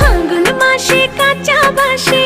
ভাঙন মাসে কাঁচা বাসে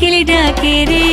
किल डाके रे